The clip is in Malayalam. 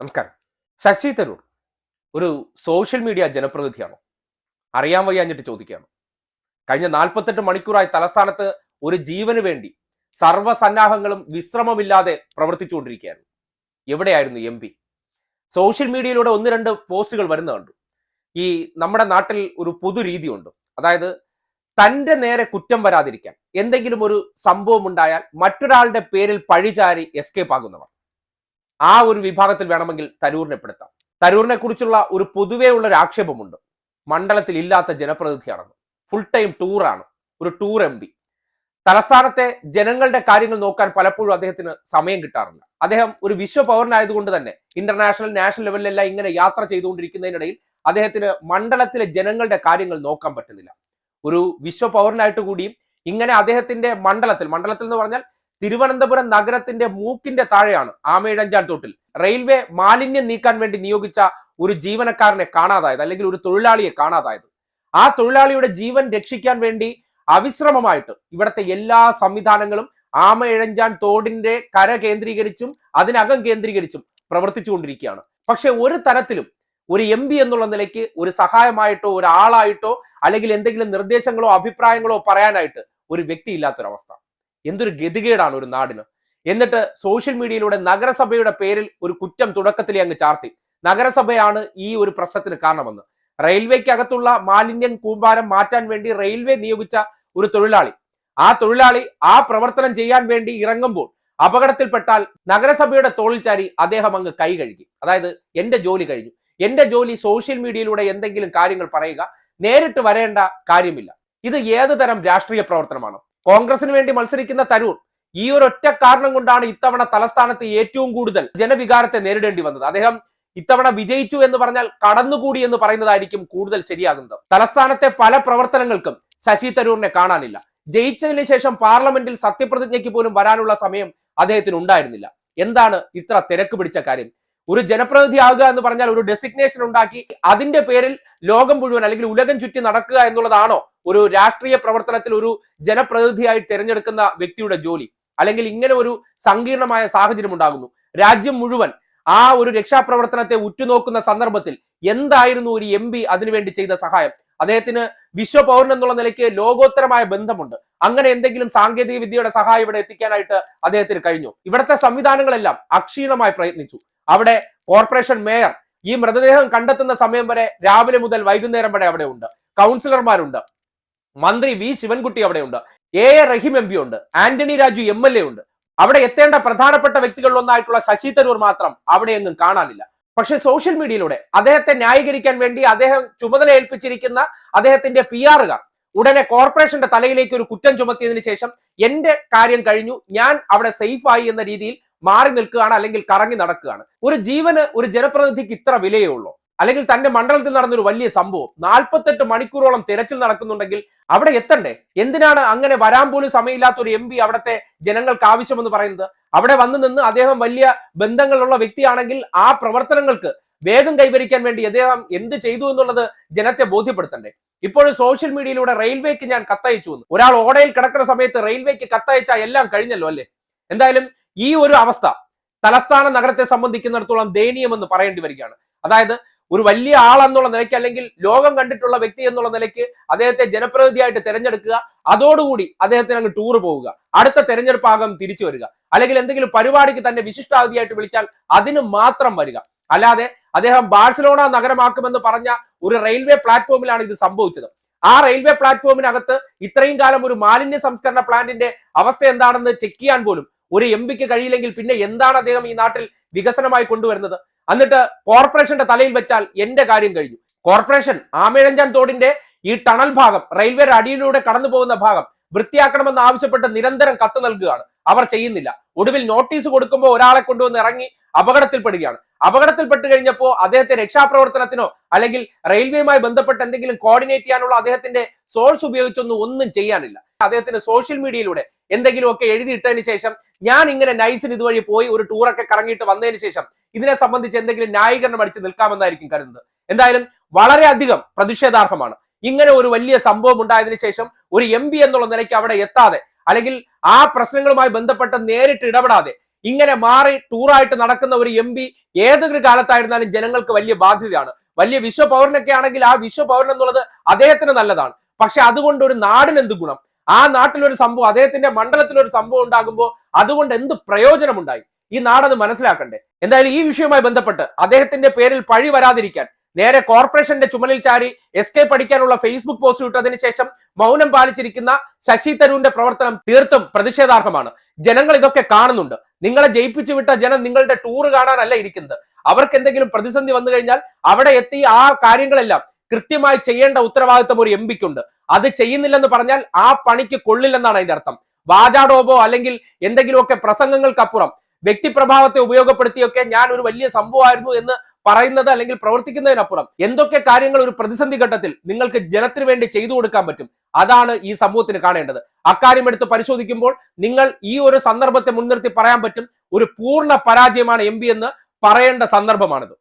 നമസ്കാരം. ശശി തരൂർ ഒരു സോഷ്യൽ മീഡിയ ജനപ്രതിനിധിയാണോ? അറിയാൻ വയ്യാഞ്ഞിട്ട് ചോദിക്കുകയാണ്. കഴിഞ്ഞ നാൽപ്പത്തെട്ട് മണിക്കൂറായി തലസ്ഥാനത്ത് ഒരു ജീവന് വേണ്ടി സർവസന്നാഹങ്ങളും വിശ്രമമില്ലാതെ പ്രവർത്തിച്ചുകൊണ്ടിരിക്കുകയായിരുന്നു എവിടെയായിരുന്നു എം പി? സോഷ്യൽ മീഡിയയിലൂടെ ഒന്ന് രണ്ട് പോസ്റ്റുകൾ വരുന്ന കണ്ടു ഈ നമ്മുടെ നാട്ടിൽ ഒരു പൊതു രീതിയുണ്ട്. അതായത് തന്റെ നേരെ കുറ്റം വരാതിരിക്കാൻ എന്തെങ്കിലും ഒരു സംഭവം ഉണ്ടായാൽ മറ്റൊരാളുടെ പേരിൽ പഴിചാരി എസ്കേപ്പ് ആകുന്നവർ. ആ ഒരു വിഭാഗത്തിൽ വേണമെങ്കിൽ തരൂരിനെ പെടുത്താം. തരൂരിനെ കുറിച്ചുള്ള ഒരു പൊതുവേ ഉള്ള ഒരു ആക്ഷേപമുണ്ട്. മണ്ഡലത്തിൽ ഇല്ലാത്ത ജനപ്രതിനിധിയാണെന്ന്. ഫുൾ ടൈം ടൂറാണ് ഒരു ടൂർ എം പി തലസ്ഥാനത്തെ ജനങ്ങളുടെ കാര്യങ്ങൾ നോക്കാൻ പലപ്പോഴും അദ്ദേഹത്തിന് സമയം കിട്ടാറില്ല. അദ്ദേഹം ഒരു വിശ്വ പൗരനായതുകൊണ്ട് തന്നെ ഇന്റർനാഷണൽ നാഷണൽ ലെവലിലെല്ലാം ഇങ്ങനെ യാത്ര ചെയ്തുകൊണ്ടിരിക്കുന്നതിനിടയിൽ അദ്ദേഹത്തിന് മണ്ഡലത്തിലെ ജനങ്ങളുടെ കാര്യങ്ങൾ നോക്കാൻ പറ്റുന്നില്ല. ഒരു വിശ്വ പൗരനായിട്ട് കൂടിയും ഇങ്ങനെ അദ്ദേഹത്തിന്റെ മണ്ഡലത്തിൽ മണ്ഡലത്തിൽ എന്ന് പറഞ്ഞാൽ തിരുവനന്തപുരം നഗരത്തിന്റെ മൂക്കിന്റെ താഴെയാണ് ആമയിഴഞ്ചാൻ തോട്ടിൽ. റെയിൽവേ മാലിന്യം നീക്കാൻ വേണ്ടി നിയോഗിച്ച ഒരു ജീവനക്കാരനെ കാണാതായത് അല്ലെങ്കിൽ ഒരു തൊഴിലാളിയെ കാണാതായത്. ആ തൊഴിലാളിയുടെ ജീവൻ രക്ഷിക്കാൻ വേണ്ടി അവിശ്രമമായിട്ട് ഇവിടുത്തെ എല്ലാ സംവിധാനങ്ങളും ആമയിഴഞ്ചാൻ തോടിന്റെ കര കേന്ദ്രീകരിച്ചും അതിനകം കേന്ദ്രീകരിച്ചും പ്രവർത്തിച്ചുകൊണ്ടിരിക്കുകയാണ്. പക്ഷെ ഒരു തരത്തിലും ഒരു എം പി എന്നുള്ള നിലയ്ക്ക് ഒരു സഹായമായിട്ടോ ഒരാളായിട്ടോ അല്ലെങ്കിൽ എന്തെങ്കിലും നിർദ്ദേശങ്ങളോ അഭിപ്രായങ്ങളോ പറയാനായിട്ട് ഒരു വ്യക്തി ഇല്ലാത്തൊരവസ്ഥ എന്തൊരു ഗതികേടാണ് ഒരു നാടിന്. എന്നിട്ട് സോഷ്യൽ മീഡിയയിലൂടെ നഗരസഭയുടെ പേരിൽ ഒരു കുറ്റം തുടക്കത്തിലേ അങ്ങ് ചാർത്തി. നഗരസഭയാണ് ഈ ഒരു പ്രശ്നത്തിന് കാരണമെന്ന്. റെയിൽവേക്കകത്തുള്ള മാലിന്യം കൂമ്പാരം മാറ്റാൻ വേണ്ടി റെയിൽവേ നിയോഗിച്ച ഒരു തൊഴിലാളി. ആ തൊഴിലാളി ആ പ്രവർത്തനം ചെയ്യാൻ വേണ്ടി ഇറങ്ങുമ്പോൾ അപകടത്തിൽപ്പെട്ടാൽ നഗരസഭയുടെ തോളിൽ ചാരി അദ്ദേഹം അങ്ങ് കൈ കഴുകി. അതായത് എന്റെ ജോലി കഴിഞ്ഞു. എന്റെ ജോലി സോഷ്യൽ മീഡിയയിലൂടെ എന്തെങ്കിലും കാര്യങ്ങൾ പറയുക നേരിട്ട് വരേണ്ട കാര്യമില്ല. ഇത് ഏത് തരം രാഷ്ട്രീയ പ്രവർത്തനമാണ്? കോൺഗ്രസിന് വേണ്ടി മത്സരിക്കുന്ന തരൂർ ഈ ഒറ്റ കാരണം കൊണ്ടാണ് ഇത്തവണ തലസ്ഥാനത്ത് ഏറ്റവും കൂടുതൽ ജനവികാരത്തെ നേരിടേണ്ടി വന്നത്. അദ്ദേഹം ഇത്തവണ വിജയിച്ചു എന്ന് പറഞ്ഞാൽ കടന്നുകൂടി എന്ന് പറയുന്നതായിരിക്കും കൂടുതൽ ശരിയാകുന്നത്. തലസ്ഥാനത്തെ പല പ്രവർത്തനങ്ങൾക്കും ശശി തരൂറിനെ കാണാനില്ല. ജയിച്ചതിന് ശേഷം പാർലമെന്റിൽ സത്യപ്രതിജ്ഞയ്ക്ക് പോലും വരാനുള്ള സമയം അദ്ദേഹത്തിന് ഉണ്ടായിരുന്നില്ല. എന്താണ് ഇത്ര തിരക്ക് പിടിച്ച കാര്യം? ഒരു ജനപ്രതിനിധി ആകുക എന്ന് പറഞ്ഞാൽ ഒരു ഡെസിഗ്നേഷൻ ഉണ്ടാക്കി അതിന്റെ പേരിൽ ലോകം മുഴുവൻ അല്ലെങ്കിൽ ഉലകം ചുറ്റി നടക്കുക എന്നുള്ളതാണോ ഒരു രാഷ്ട്രീയ പ്രവർത്തനത്തിൽ ഒരു ജനപ്രതിനിധിയായി തിരഞ്ഞെടുക്കുന്ന വ്യക്തിയുടെ ജോലി അല്ലെങ്കിൽ ഇങ്ങനെ ഒരു സങ്കീർണമായ സാഹചര്യം ഉണ്ടാകുന്നു. രാജ്യം മുഴുവൻ ആ ഒരു രക്ഷാപ്രവർത്തനത്തെ ഉറ്റുനോക്കുന്ന സന്ദർഭത്തിൽ എന്തായിരുന്നു ഒരു എം പി അതിനുവേണ്ടി ചെയ്ത സഹായം? അദ്ദേഹത്തിന് വിശ്വപൗരൻ എന്നുള്ള നിലയ്ക്ക് ലോകോത്തരമായ ബന്ധമുണ്ട്. അങ്ങനെ എന്തെങ്കിലും സാങ്കേതിക വിദ്യയുടെ സഹായം ഇവിടെ എത്തിക്കാനായിട്ട് അദ്ദേഹത്തിന് കഴിഞ്ഞു. ഇവിടുത്തെ സംവിധാനങ്ങളെല്ലാം അക്ഷീണമായി പ്രയത്നിച്ചു. അവിടെ കോർപ്പറേഷൻ മേയർ ഈ മൃതദേഹം കണ്ടെത്തുന്ന സമയം വരെ രാവിലെ മുതൽ വൈകുന്നേരം വരെ അവിടെ ഉണ്ട് കൗൺസിലർമാരുണ്ട്. മന്ത്രി വി ശിവൻകുട്ടി അവിടെയുണ്ട്. A A Rahim M P ഉണ്ട്. Antony Raju M L A ഉണ്ട്. അവിടെ എത്തേണ്ട പ്രധാനപ്പെട്ട വ്യക്തികളിലൊന്നായിട്ടുള്ള ശശി തരൂർ മാത്രം അവിടെയൊന്നും കാണാനില്ല. പക്ഷെ സോഷ്യൽ മീഡിയയിലൂടെ അദ്ദേഹത്തെ ന്യായീകരിക്കാൻ വേണ്ടി അദ്ദേഹം ചുമതല ഏൽപ്പിച്ചിരിക്കുന്ന അദ്ദേഹത്തിന്റെ പി ആറുകാർ ഉടനെ കോർപ്പറേഷന്റെ തലയിലേക്ക് ഒരു കുറ്റം ചുമത്തിയതിനു ശേഷം എന്റെ കാര്യം കഴിഞ്ഞു. ഞാൻ അവിടെ സേഫ് ആയി എന്ന രീതിയിൽ മാറി നിൽക്കുകയാണ് അല്ലെങ്കിൽ കറങ്ങി നടക്കുകയാണ്. ഒരു ജീവന് ഒരു ജനപ്രതിനിധിക്ക് ഇത്ര വിലയേ ഉള്ളൂ. അല്ലെങ്കിൽ തന്റെ മണ്ഡലത്തിൽ നടന്നൊരു വലിയ സംഭവം. നാൽപ്പത്തെട്ട് മണിക്കൂറോളം തിരച്ചിൽ നടക്കുന്നുണ്ടെങ്കിൽ അവിടെ എത്തണ്ടേ? എന്തിനാണ് അങ്ങനെ വരാൻ പോലും സമയമില്ലാത്ത ഒരു എം പി അവിടുത്തെ ജനങ്ങൾക്ക് ആവശ്യമെന്ന് പറയുന്നത്? അവിടെ വന്നു നിന്ന് അദ്ദേഹം വലിയ ബന്ധങ്ങളുള്ള വ്യക്തിയാണെങ്കിൽ ആ പ്രവർത്തനങ്ങൾക്ക് വേഗം കൈവരിക്കാൻ വേണ്ടി അദ്ദേഹം എന്ത് ചെയ്തു എന്നുള്ളത് ജനത്തെ ബോധ്യപ്പെടുത്തണ്ടേ? ഇപ്പോഴും സോഷ്യൽ മീഡിയയിലൂടെ റെയിൽവേക്ക് ഞാൻ കത്തയച്ചു എന്ന്. ഒരാൾ ഓടയിൽ കിടക്കുന്ന സമയത്ത് റെയിൽവേക്ക് കത്തയച്ചാൽ എല്ലാം കഴിഞ്ഞല്ലോ അല്ലേ? എന്തായാലും ഈ ഒരു അവസ്ഥ തലസ്ഥാന നഗരത്തെ സംബന്ധിക്കുന്നിടത്തോളം ദയനീയമെന്ന് പറയേണ്ടി വരികയാണ്. അതായത് ഒരു വലിയ ആളെന്നുള്ള നിലയ്ക്ക് അല്ലെങ്കിൽ ലോകം കണ്ടിട്ടുള്ള വ്യക്തി എന്നുള്ള നിലയ്ക്ക് അദ്ദേഹത്തെ ജനപ്രതിനിധിയായിട്ട് തിരഞ്ഞെടുക്കുക. അതോടുകൂടി അദ്ദേഹത്തിന് അങ്ങ് ടൂർ പോവുക. അടുത്ത തെരഞ്ഞെടുപ്പ് ആകം തിരിച്ചു വരിക. അല്ലെങ്കിൽ എന്തെങ്കിലും പരിപാടിക്ക് തന്നെ വിശിഷ്ടാതിഥിയായിട്ട് വിളിച്ചാൽ അതിന് മാത്രം വരിക. അല്ലാതെ അദ്ദേഹം ബാഴ്സലോണ നഗരമാക്കുമെന്ന് പറഞ്ഞ ഒരു റെയിൽവേ പ്ലാറ്റ്ഫോമിലാണ് ഇത് സംഭവിച്ചത്. ആ റെയിൽവേ പ്ലാറ്റ്ഫോമിനകത്ത് ഇത്രയും കാലം ഒരു മാലിന്യ സംസ്കരണ പ്ലാന്റിന്റെ അവസ്ഥ എന്താണെന്ന് ചെക്ക് ചെയ്യാൻ പോലും ഒരു എം പിക്ക് കഴിയില്ലെങ്കിൽ പിന്നെ എന്താണ് അദ്ദേഹം ഈ നാട്ടിൽ വികസനമായി കൊണ്ടുവരുന്നത്? എന്നിട്ട് കോർപ്പറേഷന്റെ തലയിൽ വെച്ചാൽ എന്റെ കാര്യം കഴിഞ്ഞു. കോർപ്പറേഷൻ ആമേഴഞ്ചാൻ തോടിന്റെ ഈ ടണൽ ഭാഗം റെയിൽവേയുടെ അടിയിലൂടെ കടന്നു പോകുന്ന ഭാഗം വൃത്തിയാക്കണമെന്ന് ആവശ്യപ്പെട്ട് നിരന്തരം കത്ത് നൽകുകയാണ്. അവർ ചെയ്യുന്നില്ല. ഒടുവിൽ നോട്ടീസ് കൊടുക്കുമ്പോൾ ഒരാളെ കൊണ്ടുവന്ന് ഇറങ്ങി അപകടത്തിൽപ്പെടുകയാണ്. അപകടത്തിൽപ്പെട്ട് കഴിഞ്ഞപ്പോൾ അദ്ദേഹത്തെ രക്ഷാപ്രവർത്തനത്തിനോ അല്ലെങ്കിൽ റെയിൽവേയുമായി ബന്ധപ്പെട്ട് എന്തെങ്കിലും കോർഡിനേറ്റ് ചെയ്യാനുള്ള അദ്ദേഹത്തിന്റെ സോഴ്സ് ഉപയോഗിച്ചൊന്നും ഒന്നും ചെയ്യാനില്ല. അദ്ദേഹത്തിന്റെ സോഷ്യൽ മീഡിയയിലൂടെ എന്തെങ്കിലുമൊക്കെ എഴുതിയിട്ടതിന് ശേഷം ഞാൻ ഇങ്ങനെ നൈസിന് ഇതുവഴി പോയി ഒരു ടൂറൊക്കെ കറങ്ങിയിട്ട് വന്നതിന് ശേഷം ഇതിനെ സംബന്ധിച്ച് എന്തെങ്കിലും ന്യായീകരണം അടിച്ച് നിൽക്കാമെന്നായിരിക്കും കരുതുന്നത്. എന്തായാലും വളരെയധികം പ്രതിഷേധാർഹമാണ്. ഇങ്ങനെ ഒരു വലിയ സംഭവം ഉണ്ടായതിനു ശേഷം ഒരു എം എന്നുള്ള നിലയ്ക്ക് അവിടെ എത്താതെ അല്ലെങ്കിൽ ആ പ്രശ്നങ്ങളുമായി ബന്ധപ്പെട്ട് നേരിട്ട് ഇടപെടാതെ ഇങ്ങനെ മാറി ടൂറായിട്ട് നടക്കുന്ന ഒരു എം പി ഏതൊരു കാലത്തായിരുന്നാലും ജനങ്ങൾക്ക് വലിയ ബാധ്യതയാണ്. വലിയ വിശ്വപൗരനൊക്കെ ആണെങ്കിൽ ആ വിശ്വപൗരൻ എന്നുള്ളത് അദ്ദേഹത്തിന് നല്ലതാണ്. പക്ഷെ അതുകൊണ്ട് ഒരു നാടിന് എന്ത് ഗുണം? ആ നാട്ടിലൊരു സംഭവം അദ്ദേഹത്തിന്റെ മണ്ഡലത്തിലൊരു സംഭവം ഉണ്ടാകുമ്പോൾ അതുകൊണ്ട് എന്ത് പ്രയോജനമുണ്ടായി? ഈ നാടത് മനസ്സിലാക്കണ്ടേ? എന്തായാലും ഈ വിഷയവുമായി ബന്ധപ്പെട്ട് അദ്ദേഹത്തിന്റെ പേരിൽ പഴി വരാതിരിക്കാൻ നേരെ കോർപ്പറേഷന്റെ ചുമലിൽ ചാരി എസ് കെ പഠിക്കാനുള്ള ഫേസ്ബുക്ക് പോസ്റ്റ് ഇട്ടതിന് ശേഷം മൗനം പാലിച്ചിരിക്കുന്ന ശശി തരൂരിന്റെ പ്രവർത്തനം തീർത്തും പ്രതിഷേധാർഹമാണ്. ജനങ്ങൾ ഇതൊക്കെ കാണുന്നുണ്ട്. നിങ്ങളെ ജയിപ്പിച്ചു വിട്ട ജനം നിങ്ങളുടെ ടൂർ കാണാനല്ല ഇരിക്കുന്നത്. അവർക്ക് എന്തെങ്കിലും പ്രതിസന്ധി വന്നു കഴിഞ്ഞാൽ അവിടെ എത്തി ആ കാര്യങ്ങളെല്ലാം കൃത്യമായി ചെയ്യേണ്ട ഉത്തരവാദിത്തം ഒരു എം പിക്കുണ്ട് അത് ചെയ്യുന്നില്ലെന്ന് പറഞ്ഞാൽ ആ പണിക്ക് കൊള്ളില്ലെന്നാണ് അതിന്റെ അർത്ഥം. വാചാടോപോ അല്ലെങ്കിൽ എന്തെങ്കിലുമൊക്കെ പ്രസംഗങ്ങൾക്കപ്പുറം വ്യക്തിപ്രഭാവത്തെ ഉപയോഗപ്പെടുത്തിയൊക്കെ ഞാൻ ഒരു വലിയ സംഭവമായിരുന്നു എന്ന് പറയുന്നത് അല്ലെങ്കിൽ പ്രവർത്തിക്കുന്നതിനപ്പുറം എന്തൊക്കെ കാര്യങ്ങൾ ഒരു പ്രതിസന്ധി ഘട്ടത്തിൽ നിങ്ങൾക്ക് ജനത്തിന് വേണ്ടി ചെയ്തു കൊടുക്കാൻ പറ്റും? അതാണ് ഈ സമൂഹത്തിന് കാണേണ്ടത്. അക്കാര്യം എടുത്ത് പരിശോധിക്കുമ്പോൾ നിങ്ങൾ ഈ ഒരു സന്ദർഭത്തെ മുൻനിർത്തി പറയാൻ പറ്റും. ഒരു പൂർണ പരാജയമാണ് എം എന്ന് പറയേണ്ട സന്ദർഭമാണിത്.